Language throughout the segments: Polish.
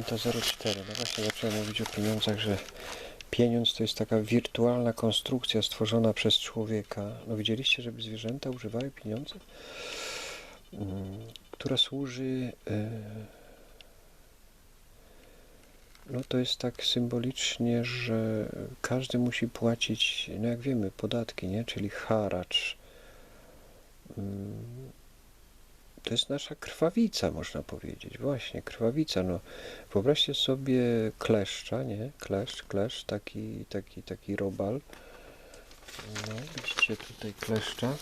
5.04. No właśnie zacząłem mówić o pieniądzach, że pieniądz to jest taka wirtualna konstrukcja stworzona przez człowieka. No widzieliście, żeby zwierzęta używały pieniądze? Mm, która służy. e, No to jest tak symbolicznie, że każdy musi płacić, no jak wiemy, podatki, nie? Czyli haracz. To jest nasza krwawica, można powiedzieć. Właśnie, krwawica. No, wyobraźcie sobie kleszcza, nie? Kleszcz, kleszcz, taki, taki, taki robal. No, widzicie tutaj kleszcza.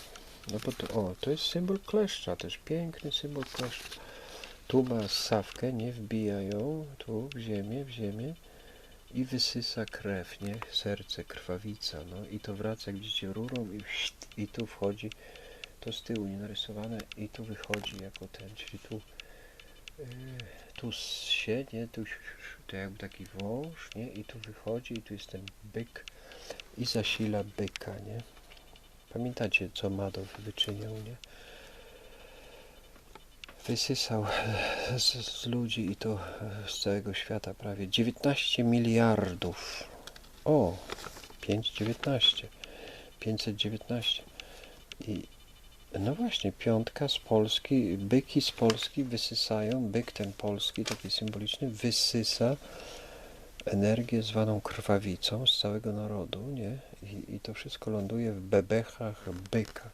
No bo to, o, to jest symbol kleszcza, też piękny symbol kleszcza. Tu ma ssawkę, nie wbija ją, tu w ziemię, w ziemię i wysysa krew, nie? Serce, krwawica, no i to wraca, jak widzicie, rurą i, i tu wchodzi, to z tyłu nie narysowane i tu wychodzi jako ten, czyli tu yy, tu się, nie? Tu to jakby taki wąż, nie? I tu wychodzi i tu jest ten byk i zasila byka, nie? Pamiętacie, co Madow wyczyniał, nie? Wysysał e, z, z ludzi i to e, z całego świata prawie 19 miliardów. O, 519. 519. I no właśnie, piątka z Polski, byki z Polski wysysają, byk ten polski, taki symboliczny, wysysa energię zwaną krwawicą z całego narodu, nie? I, i to wszystko ląduje w bebechach byka.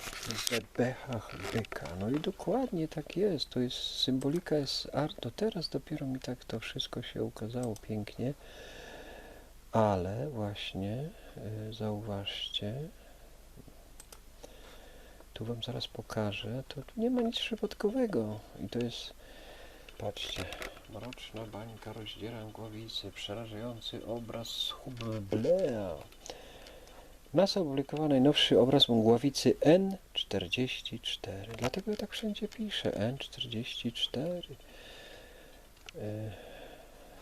W bebechach byka. No i dokładnie tak jest. To jest, symbolika jest art. To teraz dopiero mi tak to wszystko się ukazało pięknie. Ale właśnie, y, zauważcie, tu wam zaraz pokażę, to tu nie ma nic przypadkowego. I to jest, patrzcie, mroczna bańka rozdziera głowicy, przerażający obraz Hublea. Masa opublikował najnowszy obraz mgławicy N44. Dlatego ja tak wszędzie piszę N44. E,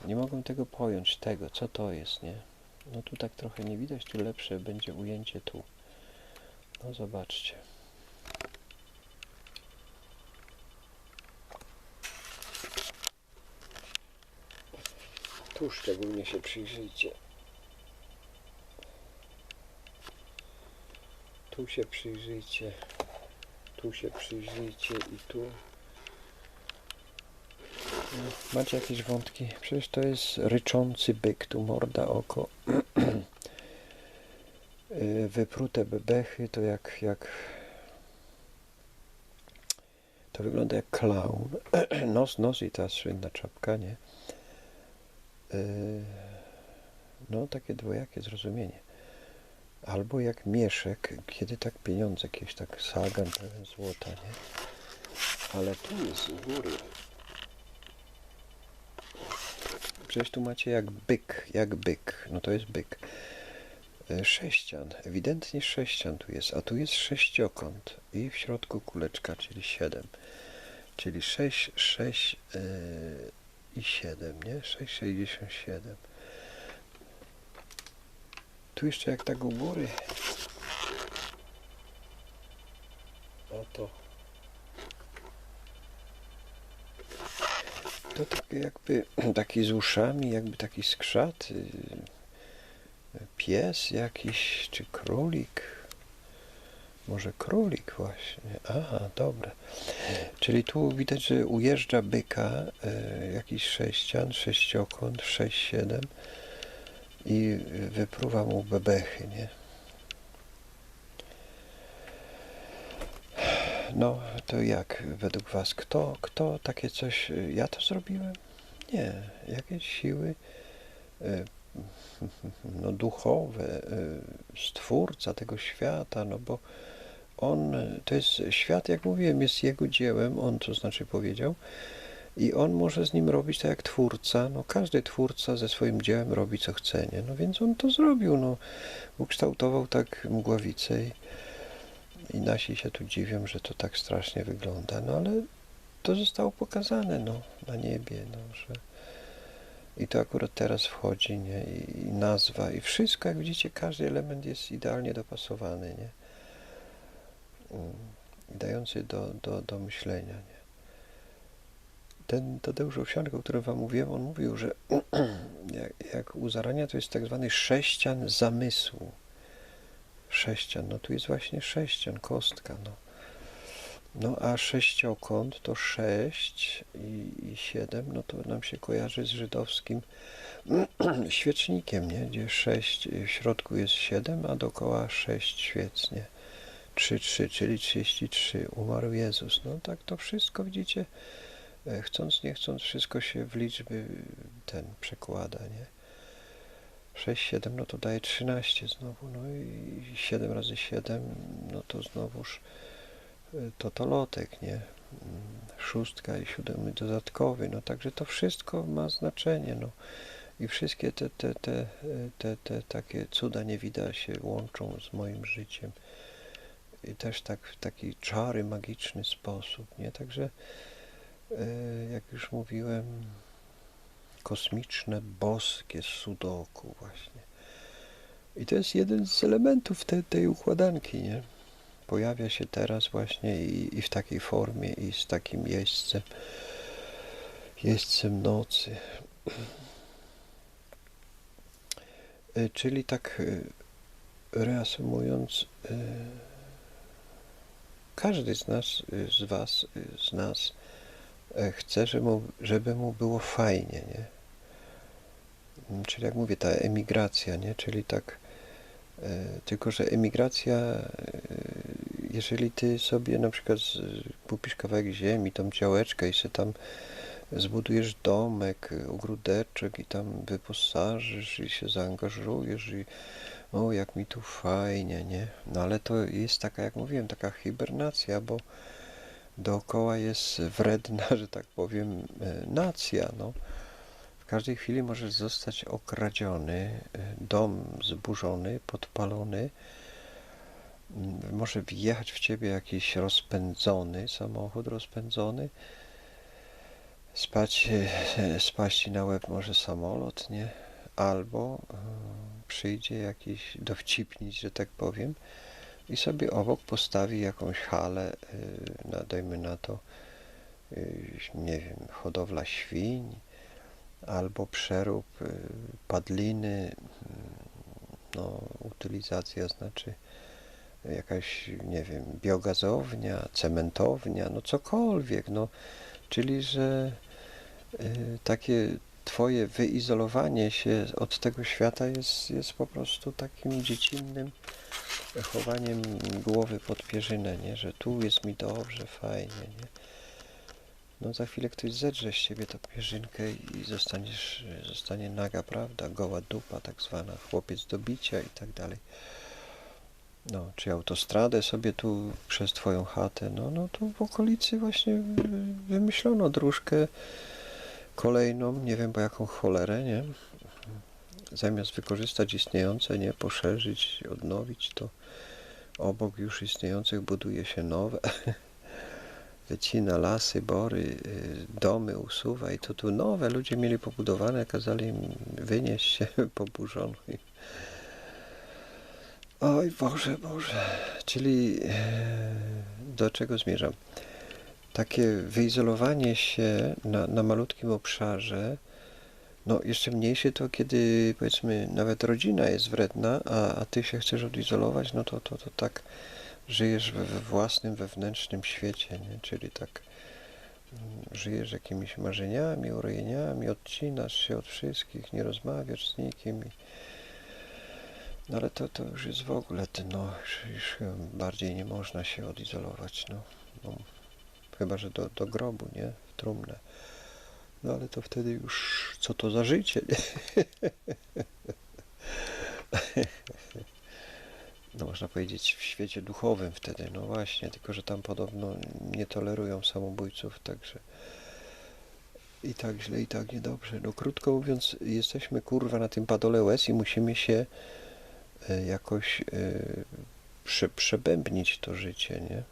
Nie mogą tego pojąć, tego, co to jest, nie? No tu tak trochę nie widać, tu lepsze będzie ujęcie tu. No zobaczcie. Tu szczególnie się przyjrzyjcie. Tu się przyjrzyjcie. Tu się przyjrzyjcie i tu. Macie jakieś wątki? Przecież to jest ryczący byk, tu morda, oko. Wyprute bebechy to jak, jak to wygląda jak klaun. Nos, nos i ta słynna czapka, nie? Y, No, takie dwojakie zrozumienie. Albo jak mieszek, kiedy tak pieniądze, jakieś tak sagan pełen złota, nie? Ale tu jest u góry. Przecież tu macie jak byk, jak byk. No to jest byk. E, Sześcian, ewidentnie sześcian tu jest, a tu jest sześciokąt i w środku kuleczka, czyli 7. Czyli 6, 6 yy, i 7, nie? 6,67. Tu jeszcze jak tak u góry. Oto. To takie jakby taki z uszami, jakby taki skrzat. y, Pies jakiś, czy królik. Może królik właśnie. Aha, dobra. Czyli tu widać, że ujeżdża byka y, jakiś sześcian, sześciokąt, sześć, siedem i wypruwa mu bebechy, nie? No, to jak według Was? Kto, kto takie coś... y, Ja to zrobiłem? Nie. Jakieś siły y, no, duchowe, stwórca tego świata, no bo on, to jest świat, jak mówiłem, jest jego dziełem, on to znaczy powiedział, i on może z nim robić tak jak twórca. No, każdy twórca ze swoim dziełem robi co chce, nie? No więc on to zrobił, no. Ukształtował tak mgławicę i, i nasi się tu dziwią, że to tak strasznie wygląda. No ale to zostało pokazane, no, na niebie, no, że i to akurat teraz wchodzi, nie? I, i nazwa, i wszystko, jak widzicie, każdy element jest idealnie dopasowany, nie? I dający do, do, do myślenia, nie? ten Tadeusz Owsianko, o którym wam mówiłem, on mówił, że jak, jak u zarania to jest tak zwany sześcian zamysłu. Sześcian, no tu jest właśnie sześcian, kostka, no. No a sześciokąt to sześć i, i siedem, no to nam się kojarzy z żydowskim świecznikiem, nie? Gdzie sześć, w środku jest siedem, a dookoła sześć świec, nie? Trzy, trzy, czyli 33. Umarł Jezus. No tak to wszystko, widzicie, e, chcąc, nie chcąc, wszystko się w liczby ten przekłada, nie? 6, 7, no to daje 13 znowu, no i 7 razy 7, no to znowuż y, to to lotek, nie? Mm, Szóstka i siódmy dodatkowy, no także to wszystko ma znaczenie, no. I wszystkie te, te, te, y, te, te takie cuda niewida się łączą z moim życiem. Też tak w taki czary magiczny sposób, nie? Także, y, jak już mówiłem, kosmiczne, boskie sudoku właśnie. I to jest jeden z elementów te, tej układanki, nie? Pojawia się teraz właśnie i, i w takiej formie, i z takim jeźdźcem, jeźdźcem nocy. Y, Czyli tak y, reasumując, każdy z nas, z was, z nas e, chce, żeby mu, żeby mu było fajnie, nie? Czyli jak mówię, ta emigracja, nie? Czyli tak, e, tylko że emigracja, e, jeżeli ty sobie na przykład kupisz kawałek ziemi, tą działeczkę i sobie tam zbudujesz domek, ogródeczek i tam wyposażysz i się zaangażujesz i o, jak mi tu fajnie, nie? No ale to jest taka, jak mówiłem, taka hibernacja, bo dookoła jest wredna, że tak powiem, e, nacja, no. W każdej chwili możesz zostać okradziony, e, dom zburzony, podpalony, może wjechać w ciebie jakiś rozpędzony samochód, rozpędzony, spać, e, spaść na łeb może samolot, nie? Albo e, przyjdzie jakiś dowcipnić, że tak powiem, i sobie obok postawi jakąś halę, y, na, dajmy na to, y, nie wiem, hodowla świń, albo przerób padliny, y, no, utylizacja znaczy jakaś, nie wiem, biogazownia, cementownia, no cokolwiek, no, czyli, że takie twoje wyizolowanie się od tego świata jest, jest po prostu takim dziecinnym chowaniem głowy pod pierzynę, nie? że tu jest mi dobrze, fajnie, nie? No za chwilę ktoś zedrze z ciebie tą pierzynkę i zostaniesz, zostanie naga, prawda, goła dupa tak zwana, chłopiec do bicia i tak dalej. No, czy autostradę sobie tu przez twoją chatę, no, no tu w okolicy właśnie wy- wymyślono dróżkę kolejną, nie wiem po jaką cholerę, nie? Zamiast wykorzystać istniejące, nie, poszerzyć, odnowić, to obok już istniejących buduje się nowe. Wycina lasy, bory, y, domy usuwa i to tu nowe ludzie mieli pobudowane, kazali im wynieść się poburzono. Oj Boże, Boże. Czyli e, do czego zmierzam? Takie wyizolowanie się na, na malutkim obszarze, no jeszcze mniejsze to kiedy powiedzmy nawet rodzina jest wredna, a, a ty się chcesz odizolować, no to, to, to tak żyjesz we, we własnym wewnętrznym świecie, nie? czyli tak mm, żyjesz jakimiś marzeniami, urojeniami, odcinasz się od wszystkich, nie rozmawiasz z nikim. I... No ale to, to już jest w ogóle, ty, no już, już bardziej nie można się odizolować, no. no chyba, że do, do grobu, nie? W trumnę. No ale to wtedy już, co to za życie, nie? No można powiedzieć w świecie duchowym wtedy, no właśnie, tylko że tam podobno nie tolerują samobójców, także i tak źle, i tak niedobrze. No krótko mówiąc, jesteśmy kurwa na tym padole łez i musimy się e, jakoś e, prze, przebębnić to życie, nie?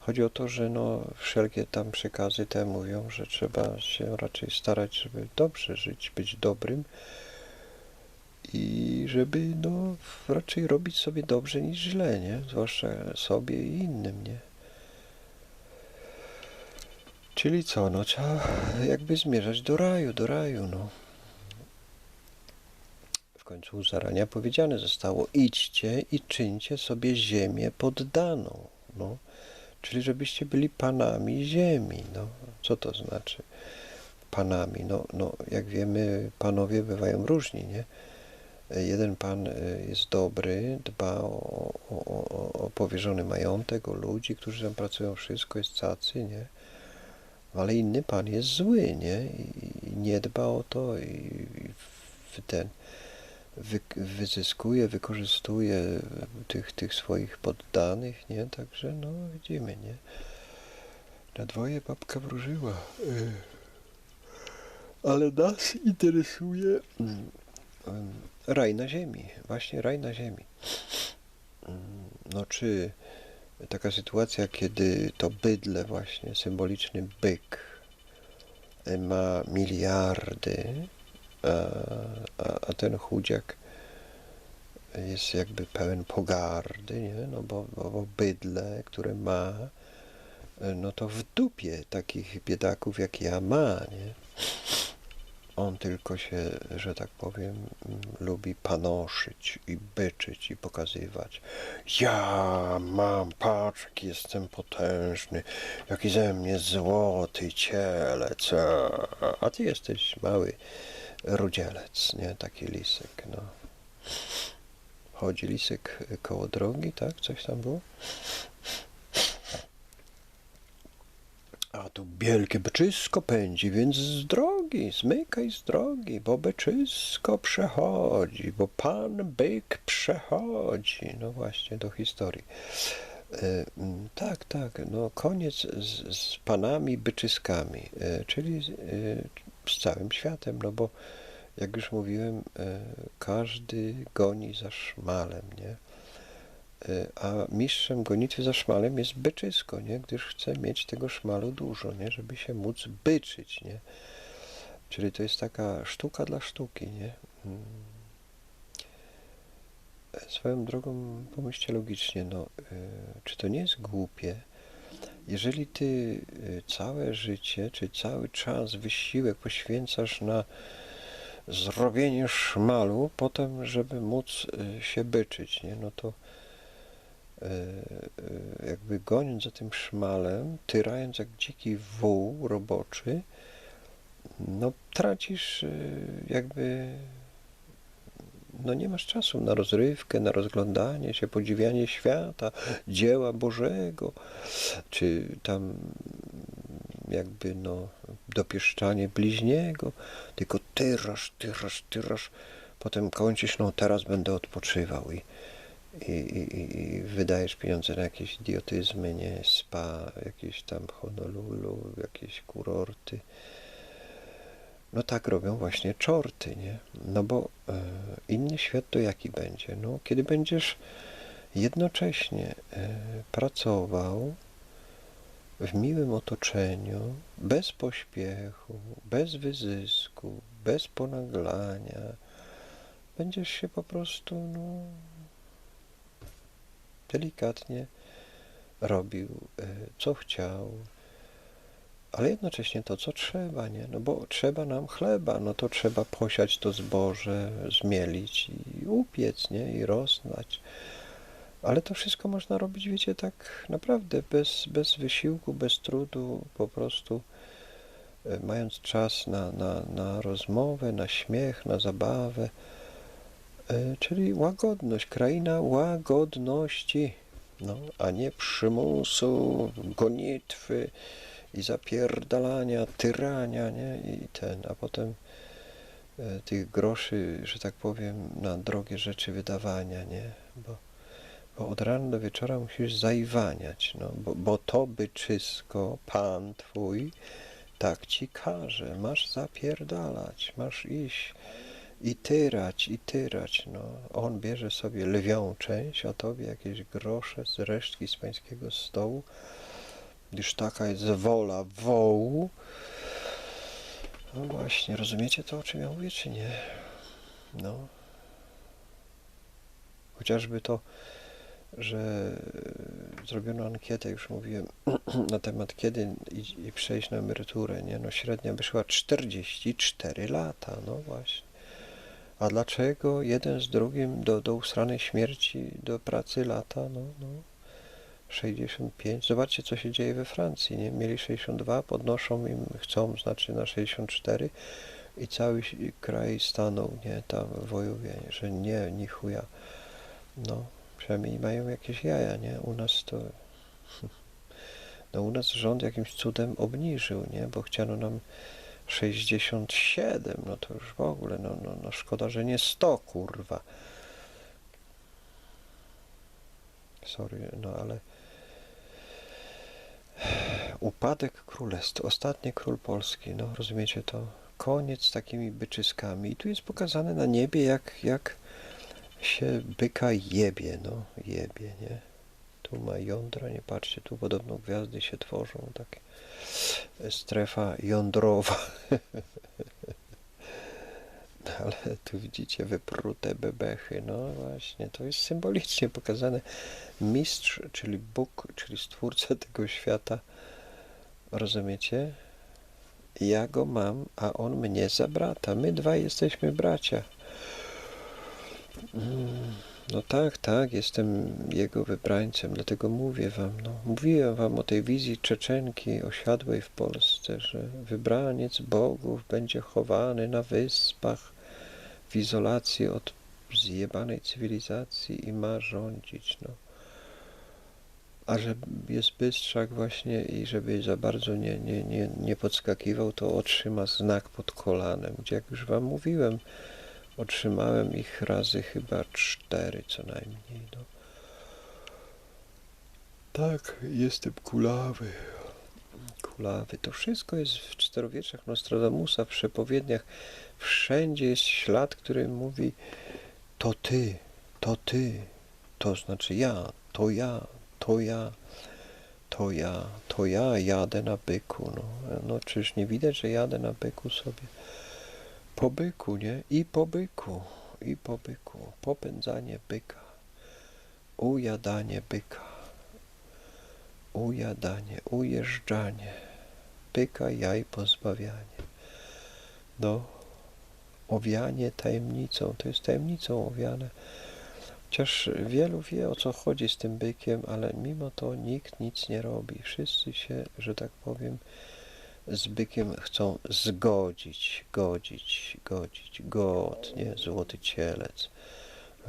Chodzi o to, że no wszelkie tam przekazy te mówią, że trzeba się raczej starać, żeby dobrze żyć, być dobrym i żeby no raczej robić sobie dobrze niż źle, nie? Zwłaszcza sobie i innym, nie? Czyli co, no trzeba jakby zmierzać do raju, do raju, no. W końcu zarania powiedziane zostało, idźcie i czyńcie sobie ziemię poddaną, no. Czyli żebyście byli panami ziemi, no. Co to znaczy? Panami, no, no jak wiemy, panowie bywają różni, nie? Jeden pan y, jest dobry, dba o, o, o, powierzony majątek, o ludzi, którzy tam pracują, wszystko jest cacy, nie? Ale inny pan jest zły, nie? I, nie dba o to i, i ten wy, wyzyskuje, wykorzystuje tych, tych swoich poddanych, nie? Także no widzimy, nie? Na dwoje babka wróżyła. Y, Ale nas interesuje mm, raj na ziemi, właśnie raj na ziemi. Mm, No czy taka sytuacja, kiedy to bydle właśnie, symboliczny byk ma miliardy, a, a, ten chudziak jest jakby pełen pogardy, nie? No bo, bo, bo bydle, które ma, no to w dupie takich biedaków jak ja ma, nie? On tylko się, że tak powiem, lubi panoszyć i byczyć i pokazywać. Ja mam, patrz, jaki jestem potężny, jaki ze mnie złoty cielec, a ty jesteś mały rudzielec, nie? Taki lisek, no. Chodzi lisek koło drogi, tak? Coś tam było? A tu wielkie byczysko pędzi, więc z drogi, zmykaj z drogi, bo byczysko przechodzi, bo pan byk przechodzi. No właśnie, do historii. E, mm, tak, tak, no koniec z, z panami byczyskami, e, czyli e, z całym światem, no bo jak już mówiłem, e, każdy goni za szmalem, nie? E, A mistrzem gonitwy za szmalem jest byczysko, nie? Gdyż chce mieć tego szmalu dużo, nie? Żeby się móc byczyć, nie? Czyli to jest taka sztuka dla sztuki, nie? Mm. E, Swoją drogą pomyślcie logicznie, no, czy to nie jest głupie, jeżeli ty e, całe życie, czy cały czas, wysiłek poświęcasz na zrobienie szmalu, potem, żeby móc e, się byczyć, nie? No to e, jakby goniąc za tym szmalem, tyrając jak dziki wół roboczy, no tracisz jakby, no nie masz czasu na rozrywkę, na rozglądanie się, podziwianie świata, dzieła Bożego, czy tam jakby no dopieszczanie bliźniego, tylko tyrasz, tyrasz, tyrasz, potem kończysz, no teraz będę odpoczywał i, i, i, i- wydajesz pieniądze na jakieś idiotyzmy, nie, spa, jakieś tam Honolulu, jakieś kurorty. No tak robią właśnie czorty, nie? No bo e, inny świat to jaki będzie? No, kiedy będziesz jednocześnie e, pracował w miłym otoczeniu, bez pośpiechu, bez wyzysku, bez ponaglania, będziesz się po prostu no, delikatnie robił, e, co chciał, ale jednocześnie to, co trzeba, nie? No bo trzeba nam chleba, no to trzeba posiać to zboże, zmielić i upiec, nie? I roznać. Ale to wszystko można robić, wiecie, tak naprawdę bez, bez wysiłku, bez trudu, po prostu e, mając czas na, na, na rozmowę, na śmiech, na zabawę, e, czyli łagodność, kraina łagodności, no, a nie przymusu, gonitwy i zapierdalania, tyrania, nie, i ten, a potem e, tych groszy, że tak powiem, na drogie rzeczy wydawania, nie, bo bo od rana do wieczora musisz zaiwaniać, no, bo, bo to byczysko, Pan Twój, tak Ci każe, masz zapierdalać, masz iść i tyrać, i tyrać, no. On bierze sobie lwią część, a Tobie jakieś grosze z resztki z pańskiego stołu, gdyż taka jest wola wołu. No właśnie, rozumiecie to, o czym ja mówię, czy nie? No. Chociażby to, że zrobiono ankietę, już mówiłem, na temat kiedy i, i przejść na emeryturę, nie? No średnia wyszła 44 lata, no właśnie. A dlaczego jeden z drugim do, do usranej śmierci, do pracy lata, no, no, 65. Zobaczcie, co się dzieje we Francji, nie? Mieli 62, podnoszą im, chcą, znaczy na 64 i cały kraj stanął, nie, tam wojuje, że nie, ni chuja. No, przynajmniej mają jakieś jaja, nie? U nas to... No u nas rząd jakimś cudem obniżył, nie? Bo chciano nam 67, no to już w ogóle, no, no, no szkoda, że nie 100, kurwa. Sorry, no ale... Upadek królestw, ostatni król Polski, no rozumiecie to? Koniec z takimi byczyskami. I tu jest pokazane na niebie, jak, jak się byka jebie, no, jebie, nie? Tu ma jądra, nie patrzcie, tu podobno gwiazdy się tworzą, tak. Strefa jądrowa. Ale tu widzicie wyprute bebechy, no właśnie, to jest symbolicznie pokazane. Mistrz, czyli Bóg, czyli Stwórca tego świata, rozumiecie? Ja go mam, a on mnie za brata. My dwaj jesteśmy bracia. Mm, No tak, tak, jestem jego wybrańcem, dlatego mówię wam, no, mówiłem wam o tej wizji Czeczenki osiadłej w Polsce, że wybraniec bogów będzie chowany na wyspach w izolacji od zjebanej cywilizacji i ma rządzić, no. A że jest bystrzak właśnie i żeby za bardzo nie, nie, nie, nie podskakiwał, to otrzyma znak pod kolanem, gdzie jak już wam mówiłem, otrzymałem ich razy chyba cztery co najmniej, no. Tak, jestem kulawy. Kulawy. To wszystko jest w czterowieczach Nostradamusa, w przepowiedniach. Wszędzie jest ślad, który mówi to ty, to ty, to znaczy ja, to ja, to ja, to ja, to ja jadę na byku. No, no czyż nie widać, że jadę na byku sobie? Po byku, nie? I po byku, i po byku. Popędzanie byka. Ujadanie byka. Ujadanie, ujeżdżanie. Byka jaj pozbawianie. No, owianie tajemnicą. To jest tajemnicą owiane. Chociaż wielu wie o co chodzi z tym bykiem, ale mimo to nikt nic nie robi. Wszyscy się, że tak powiem, z bykiem chcą zgodzić, godzić, godzić. God, nie? Złoty cielec.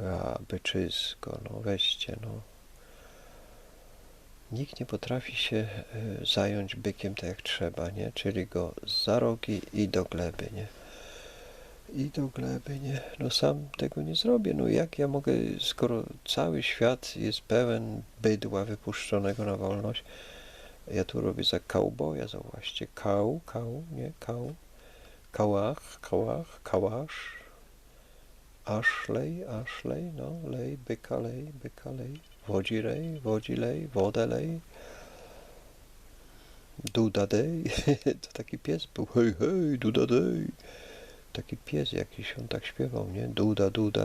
A, byczysko, no weźcie, no. Nikt nie potrafi się y, zająć bykiem tak jak trzeba, nie? Czyli go za rogi i do gleby, nie? I do gleby, nie? No sam tego nie zrobię. No jak ja mogę, skoro cały świat jest pełen bydła wypuszczonego na wolność, ja tu robię za kauboja, zauważcie. Kał, kał, nie? Kał. Kałach, kałach, kałasz. Ashley, Ashley, no, lej, byka lej, byka lej. Wodzi lej, wodzi lej, wodę lej. Duda dej. To taki pies był. Hej, hej, duda dej. Taki pies jakiś, on tak śpiewał, nie? Duda, duda,